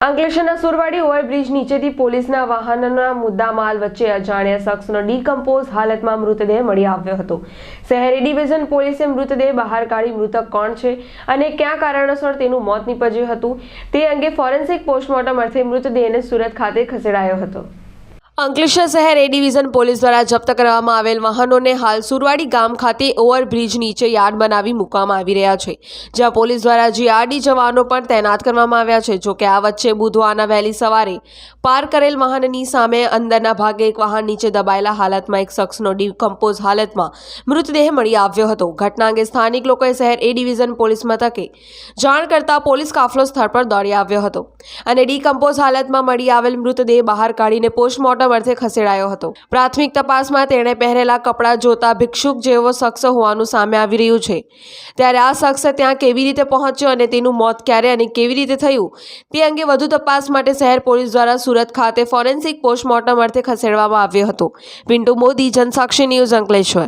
અંકલેશ્વરના સુરવાડી ઓવરબ્રિજ નીચેથી પોલીસના વાહનના મુદ્દામાલ વચ્ચે અજાણ્યા શખ્સનો ડીકમ્પોઝ હાલતમાં મૃતદેહ મળી આવ્યો હતો. શહેરી ડિવિઝન પોલીસે મૃતદેહ બહાર કાઢી મૃતક કોણ છે અને કયા કારણોસર તેનું મોત નીપજ્યું હતું તે અંગે ફોરેન્સિક પોસ્ટમોર્ટમ અર્થે મૃતદેહને સુરત ખાતે ખસેડાયો હતો. અંકલેશ્વર શહેર એ ડિવિઝન પોલીસ દ્વારા જપ્ત કરવામાં આવેલ વાહનોને હાલ સુરવાડી ગામ ખાતે ઓવરબ્રિજ નીચે યાર્ડ બનાવી મૂકવામાં આવી રહ્યા છે. જ્યાં પોલીસ દ્વારા જીઆરડી જવાનો પણ તૈનાત કરવામાં આવ્યા છે. જોકે આ વચ્ચે બુધવારના વહેલી સવારે પાર કરેલ વાહનની સામે અંદરના ભાગે એક વાહન નીચે દબાયેલા હાલતમાં એક શખ્સનો ડિકમ્પોઝ હાલતમાં મૃતદેહ મળી આવ્યો હતો. ઘટના અંગે સ્થાનિક લોકોએ શહેર એ ડિવિઝન પોલીસ મથકે જાણ કરતા પોલીસ કાફલો સ્થળ પર દોડી આવ્યો હતો અને ડિકમ્પોઝ હાલતમાં મળી આવેલ મૃતદેહ બહાર કાઢીને પોસ્ટમોર્ટમ અર્થે ખસેડાયો હતો. પ્રાથમિક તપાસમાં તેણે પહેરેલા કપડાં જોતા ભિક્ષુક જેવો શખ્સ હોવાનું સામે આવી રહ્યું છે. ત્યારે આ શખ્સ ત્યાં કેવી રીતે પહોંચ્યો અને તેનું મોત ક્યારે અને કેવી રીતે થયું, તે અંગે વધુ તપાસ માટે શહેર પોલીસ દ્વારા સુરત ખાતે ફોરેન્સિક પોસ્ટમોર્ટમ અર્થે ખસેડવામાં આવ્યો હતો. પિન્ટુ મોદી, જનસાક્ષી ન્યૂઝ અંકલેશ્વર.